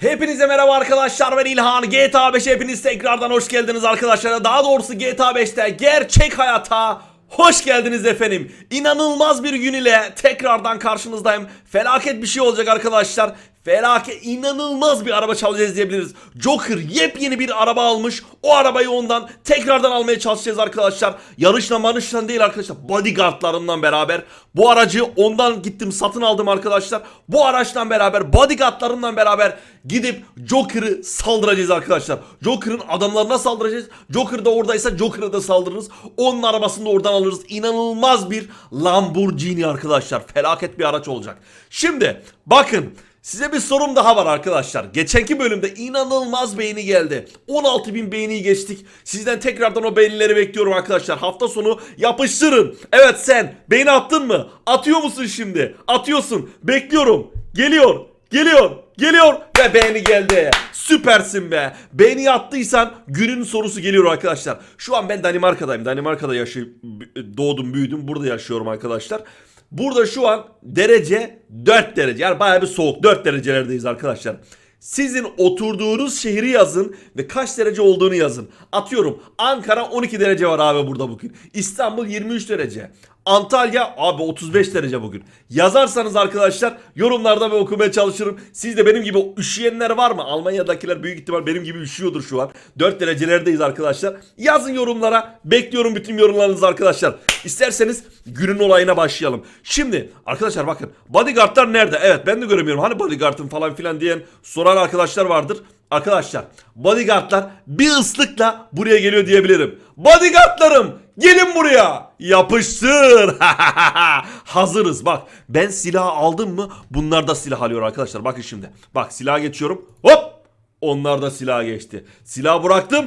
Hepinize merhaba arkadaşlar ben İlhan. GTA 5 hepiniz tekrardan hoş geldiniz arkadaşlar. Daha doğrusu GTA 5'te gerçek hayata hoş geldiniz efendim. İnanılmaz bir gün ile tekrardan karşınızdayım. Felaket bir şey olacak arkadaşlar Felaket inanılmaz bir araba çalacağız diyebiliriz. Joker yepyeni bir araba almış. O arabayı ondan tekrardan almaya çalışacağız arkadaşlar. Yarışla manışla değil arkadaşlar bodyguardlarımla beraber. Bu aracı ondan gittim satın aldım arkadaşlar. Bu araçla beraber bodyguardlarımla beraber gidip Joker'ı saldıracağız arkadaşlar. Joker'ın adamlarına saldıracağız. Joker da oradaysa Joker'a da saldırırız. Onun arabasını da oradan alırız. İnanılmaz bir Lamborghini arkadaşlar. Felaket bir araç olacak. Şimdi bakın Size bir sorum daha var arkadaşlar. Geçenki bölümde inanılmaz beğeni geldi. 16.000 beğeniyi geçtik. Sizden tekrardan o beğenileri bekliyorum arkadaşlar. Hafta sonu yapıştırın. Evet sen beğeni attın mı? Atıyor musun şimdi? Atıyorsun. Bekliyorum. Geliyor. Geliyor. Geliyor. Ve beğeni geldi. Süpersin be. Beğeni attıysan günün sorusu geliyor arkadaşlar. Şu an ben Danimarka'dayım. Danimarka'da yaşayıp doğdum büyüdüm. Burada yaşıyorum arkadaşlar. Burada şu an derece 4 derece. Yani bayağı bir soğuk. 4 derecelerdeyiz arkadaşlar. Sizin oturduğunuz şehri yazın ve kaç derece olduğunu yazın. Atıyorum Ankara 12 derece var abi burada bugün. İstanbul 23 derece. Antalya abi 35 derece bugün. Yazarsanız arkadaşlar yorumlarda ben okumaya çalışırım. Siz de benim gibi üşüyenler var mı? Almanya'dakiler büyük ihtimal benim gibi üşüyordur şu an. 4 derecelerdeyiz arkadaşlar. Yazın yorumlara. Bekliyorum bütün yorumlarınızı arkadaşlar. İsterseniz günün olayına başlayalım. Şimdi arkadaşlar bakın bodyguardlar nerede? Evet ben de göremiyorum. Hani bodyguardın falan filan diyen soran arkadaşlar vardır. Arkadaşlar bodyguardlar bir ıslıkla buraya geliyor diyebilirim. Bodyguardlarım gelin buraya. Yapıştır. Hazırız bak. Ben silah aldım mı bunlar da silah alıyor arkadaşlar. Bakın şimdi. Bak silah geçiyorum. Hop. Onlar da silah geçti. Silah bıraktım.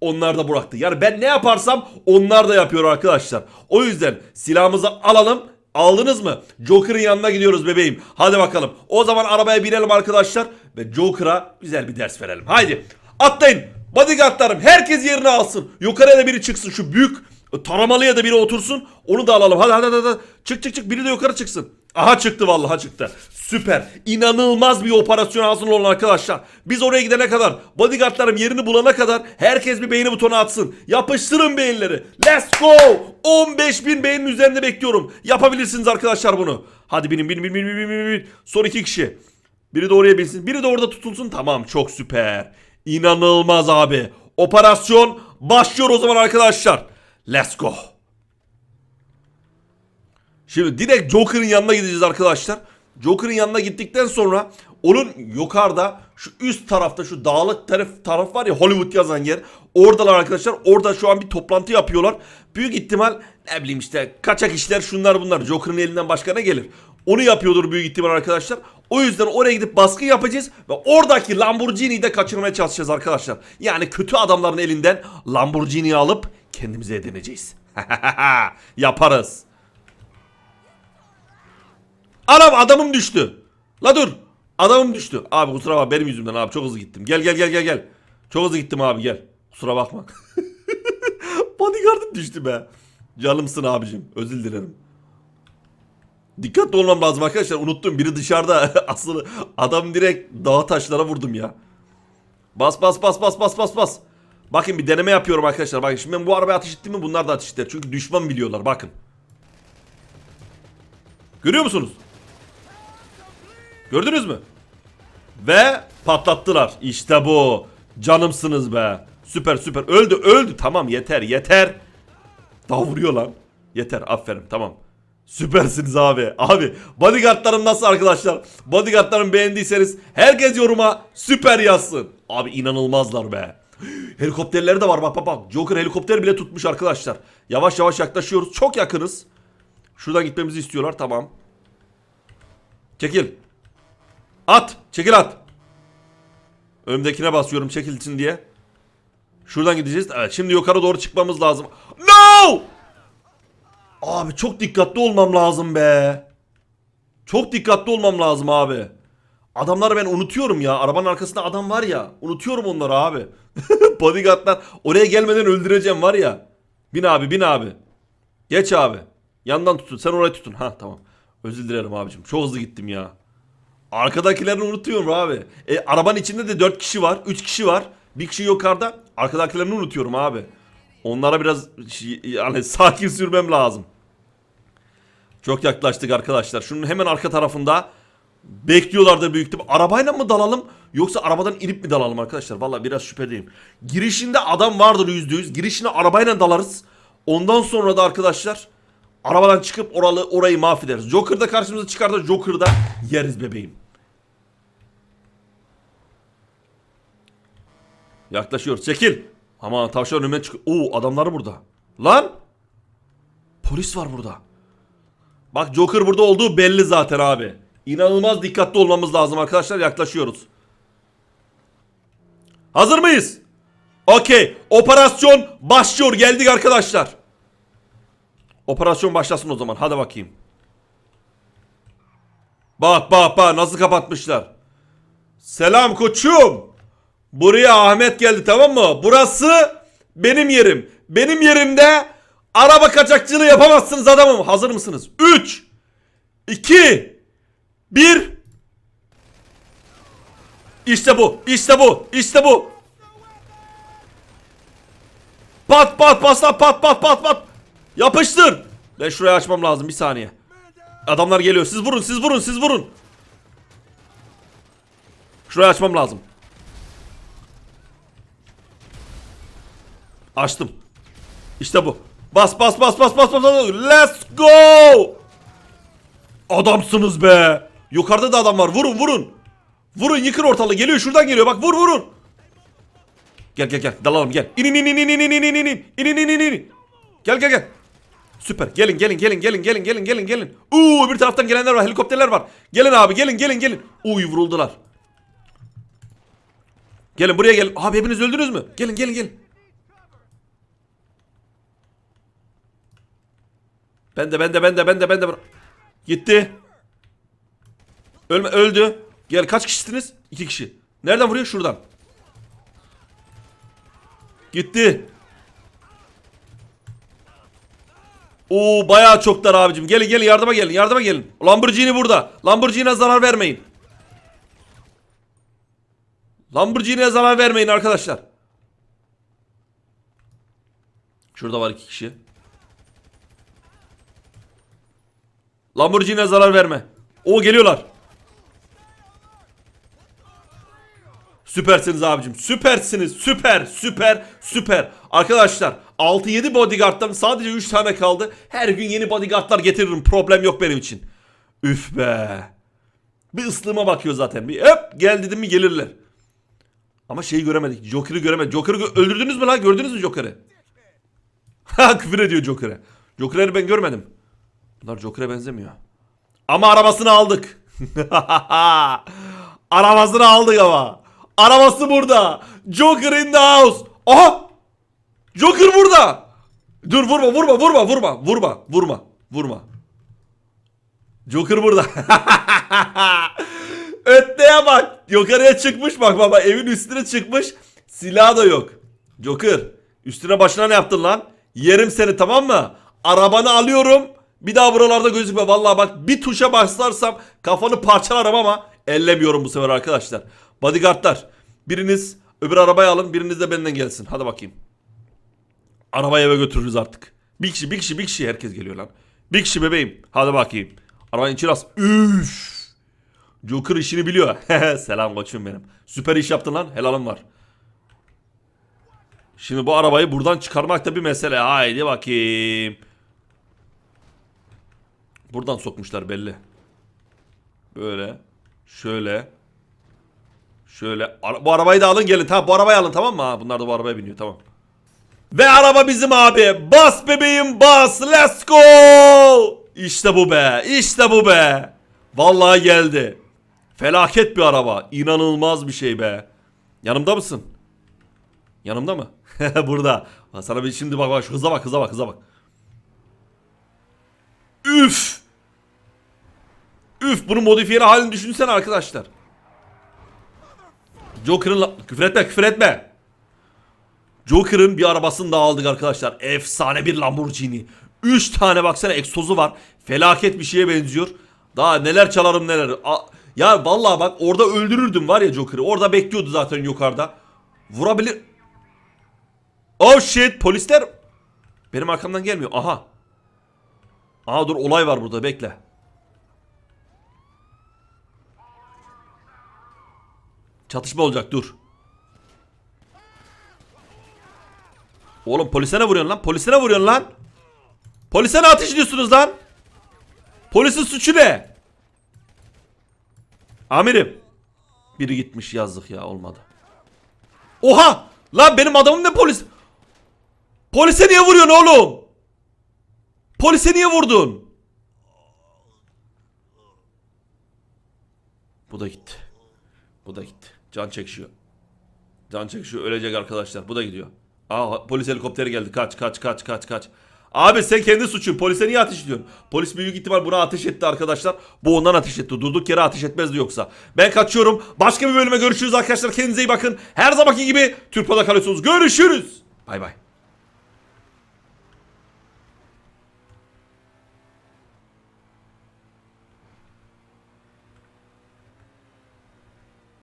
Onlar da bıraktı. Yani ben ne yaparsam onlar da yapıyor arkadaşlar. O yüzden silahımızı alalım. Aldınız mı? Joker'ın yanına gidiyoruz bebeğim. Hadi bakalım. O zaman arabaya binelim arkadaşlar. Ve Joker'a güzel bir ders verelim. Haydi atlayın. Bodyguardlarım herkes yerini alsın. Yukarıya da biri çıksın. Şu büyük taramalıya da biri otursun. Onu da alalım. Hadi hadi hadi. hadi. Çık çık çık. Biri de yukarı çıksın. Aha çıktı vallahi çıktı. Süper. İnanılmaz bir operasyon hazır olun arkadaşlar. Biz oraya gidene kadar, bodyguardlarım yerini bulana kadar herkes bir beğeni butonu atsın. Yapıştırın beğenileri. Let's go. 15 bin beğenin üzerinde bekliyorum. Yapabilirsiniz arkadaşlar bunu. Hadi binin binin binin binin binin binin. binin. Son iki kişi. Biri de oraya binsin. Biri de orada tutulsun. Tamam çok süper. İnanılmaz abi. Operasyon başlıyor o zaman arkadaşlar. Let's go. Şimdi direkt Joker'ın yanına gideceğiz arkadaşlar. Joker'ın yanına gittikten sonra onun yukarıda şu üst tarafta şu dağlık taraf, taraf var ya Hollywood yazan yer. Oradalar arkadaşlar. Orada şu an bir toplantı yapıyorlar. Büyük ihtimal ne bileyim işte kaçak işler şunlar bunlar. Joker'ın elinden başka ne gelir? Onu yapıyordur büyük ihtimal arkadaşlar. O yüzden oraya gidip baskı yapacağız ve oradaki Lamborghini'yi de kaçırmaya çalışacağız arkadaşlar. Yani kötü adamların elinden Lamborghini'yi alıp kendimize edineceğiz. Yaparız. Anam adamım düştü. La dur. Adamım düştü. Abi kusura bakma benim yüzümden abi çok hızlı gittim. Gel gel gel gel gel. Çok hızlı gittim abi gel. Kusura bakma. Bodyguard'ım düştü be. Canımsın abicim. Özür dilerim. Dikkatli olmam lazım arkadaşlar. Unuttum. Biri dışarıda. Aslı adam direkt dağ taşlara vurdum ya. Bas bas bas bas bas bas bas. Bakın bir deneme yapıyorum arkadaşlar. Bakın şimdi ben bu arabaya ateş ettim mi bunlar da ateş eder. Çünkü düşman biliyorlar bakın. Görüyor musunuz? Gördünüz mü? Ve patlattılar. İşte bu. Canımsınız be. Süper süper. Öldü öldü. Tamam yeter yeter. Daha vuruyor lan. Yeter aferin tamam. Süpersiniz abi. Abi bodyguardlarım nasıl arkadaşlar? Bodyguardlarımı beğendiyseniz herkes yoruma süper yazsın. Abi inanılmazlar be. Helikopterleri de var bak bak bak. Joker helikopter bile tutmuş arkadaşlar. Yavaş yavaş yaklaşıyoruz. Çok yakınız. Şuradan gitmemizi istiyorlar tamam. Çekil. At. Çekil at. Önümdekine basıyorum çekilsin diye. Şuradan gideceğiz. Evet şimdi yukarı doğru çıkmamız lazım. No! Abi çok dikkatli olmam lazım be. Çok dikkatli olmam lazım abi. Adamları ben unutuyorum ya. Arabanın arkasında adam var ya. Unutuyorum onları abi. Bodyguardlar oraya gelmeden öldüreceğim var ya. Bin abi bin abi. Geç abi. Yandan tutun. Sen orayı tutun. Ha tamam. Özür dilerim abicim. Çok hızlı gittim ya. Arkadakilerini unutuyorum abi. E, arabanın içinde de 4 kişi var. 3 kişi var. Bir kişi yukarıda. Arkadakilerini unutuyorum abi. Onlara biraz şey- yani sakin sürmem lazım. Çok yaklaştık arkadaşlar. Şunun hemen arka tarafında bekliyorlardı büyük ihtimal. Arabayla mı dalalım yoksa arabadan inip mi dalalım arkadaşlar? Vallahi biraz şüpheliyim. Girişinde adam vardır %100. Girişine arabayla dalarız. Ondan sonra da arkadaşlar arabadan çıkıp oralı orayı mahvederiz. Joker da karşımıza çıkar da Joker'da yeriz bebeğim. Yaklaşıyoruz. Çekil. Aman tavşan önüme çık. Oo adamları burada. Lan. Polis var burada. Bak Joker burada olduğu belli zaten abi. İnanılmaz dikkatli olmamız lazım arkadaşlar. Yaklaşıyoruz. Hazır mıyız? Okey. Operasyon başlıyor. Geldik arkadaşlar. Operasyon başlasın o zaman. Hadi bakayım. Bak bak bak nasıl kapatmışlar. Selam koçum. Buraya Ahmet geldi tamam mı? Burası benim yerim. Benim yerimde araba kaçakçılığı yapamazsınız adamım. Hazır mısınız? 3 2 1 İşte bu. İşte bu. İşte bu. Pat pat pasla pat pat pat pat. Yapıştır. Ben şurayı açmam lazım bir saniye. Adamlar geliyor. Siz vurun, siz vurun, siz vurun. Şurayı açmam lazım. Açtım. İşte bu. Bas bas bas bas bas bas. bas. Let's go. Adamsınız be. Yukarıda da adam var. Vurun vurun. Vurun yıkın ortalığı. Geliyor şuradan geliyor. Bak vur vurun. Gel gel gel. Dalalım gel. İnin inin inin inin inin inin. İnin inin inin. Gel gel gel. Süper. Gelin gelin gelin gelin gelin gelin gelin gelin. Uuu öbür taraftan gelenler var. Helikopterler var. Gelin abi gelin gelin gelin. Uy vuruldular. Gelin buraya gelin. Abi hepiniz öldünüz mü? Gelin gelin gelin. Ben de ben de ben de ben de ben de. Gitti. Ölme öldü. Gel kaç kişisiniz? İki kişi. Nereden vuruyor? Şuradan. Gitti. Oo bayağı çoklar abicim. Gelin gelin yardıma gelin. Yardıma gelin. Lamborghini burada. Lamborghini'ye zarar vermeyin. Lamborghini'ye zarar vermeyin arkadaşlar. Şurada var iki kişi. Lamborghini'ye zarar verme. O geliyorlar. Süpersiniz abicim. Süpersiniz. Süper, süper, süper. Arkadaşlar 6-7 bodyguard'dan sadece 3 tane kaldı. Her gün yeni bodyguardlar getiririm. Problem yok benim için. Üf be. Bir ıslığıma bakıyor zaten. Bir hop gel dedim mi gelirler. Ama şeyi göremedik. Joker'ı göremedik. Joker'ı gö- öldürdünüz mü lan? Gördünüz mü Joker'ı? Ha küfür ediyor Joker'e. Joker'ı ben görmedim. Bunlar Joker'e benzemiyor. Ama arabasını aldık. arabasını aldık ama. Arabası burada. Joker in the house. Aha! Joker burada. Dur vurma vurma vurma vurma vurma vurma vurma. Joker burada. Ötteye bak. Yukarıya çıkmış bak baba evin üstüne çıkmış. Silah da yok. Joker üstüne başına ne yaptın lan? Yerim seni tamam mı? Arabanı alıyorum. Bir daha buralarda gözükme. Vallahi bak bir tuşa baslarsam kafanı parçalarım ama ellemiyorum bu sefer arkadaşlar. Bodyguardlar biriniz öbür arabayı alın biriniz de benden gelsin. Hadi bakayım. Arabayı eve götürürüz artık. Bir kişi bir kişi bir kişi herkes geliyor lan. Bir kişi bebeğim. Hadi bakayım. Arabanın içine as. Üf. Joker işini biliyor. Selam koçum benim. Süper iş yaptın lan. Helalım var. Şimdi bu arabayı buradan çıkarmak da bir mesele. Haydi bakayım. Buradan sokmuşlar belli. Böyle. Şöyle. Şöyle. Bu arabayı da alın gelin. Tamam bu arabayı alın tamam mı? Ha, bunlar da bu arabaya biniyor tamam. Ve araba bizim abi. Bas bebeğim bas. Let's go. İşte bu be. İşte bu be. Vallahi geldi. Felaket bir araba. İnanılmaz bir şey be. Yanımda mısın? Yanımda mı? Burada. Sana bir şimdi bak bak şu hıza bak hıza bak hıza bak. Üf. Üf bunun modifiyeli halini düşünsene arkadaşlar. Joker'ın küfür etme küfür etme. Joker'ın bir arabasını daha aldık arkadaşlar. Efsane bir Lamborghini. 3 tane baksana egzozu var. Felaket bir şeye benziyor. Daha neler çalarım neler. A- Ya vallahi bak orada öldürürdüm var ya Joker'ı. Orada bekliyordu zaten yukarıda. Vurabilir. Oh shit polisler benim arkamdan gelmiyor. Aha. Aha dur olay var burada bekle. Çatışma olacak dur. Oğlum polise ne vuruyorsun lan? Polise ne vuruyorsun lan? Polise ne ateş ediyorsunuz lan? Polisin suçu ne? Amirim. Biri gitmiş yazdık ya olmadı. Oha! Lan benim adamım ne polis? Polise niye vuruyorsun oğlum? Polise niye vurdun? Bu da gitti. Bu da gitti. Can çekişiyor. Can çekişiyor. Ölecek arkadaşlar. Bu da gidiyor. Aa polis helikopteri geldi. Kaç kaç kaç kaç kaç. Abi sen kendi suçun. Polise niye ateş ediyorsun? Polis büyük ihtimal buna ateş etti arkadaşlar. Bu ondan ateş etti. Durduk yere ateş etmezdi yoksa. Ben kaçıyorum. Başka bir bölüme görüşürüz arkadaşlar. Kendinize iyi bakın. Her zamanki gibi Türkpa'da kalıyorsunuz. Görüşürüz. Bay bay.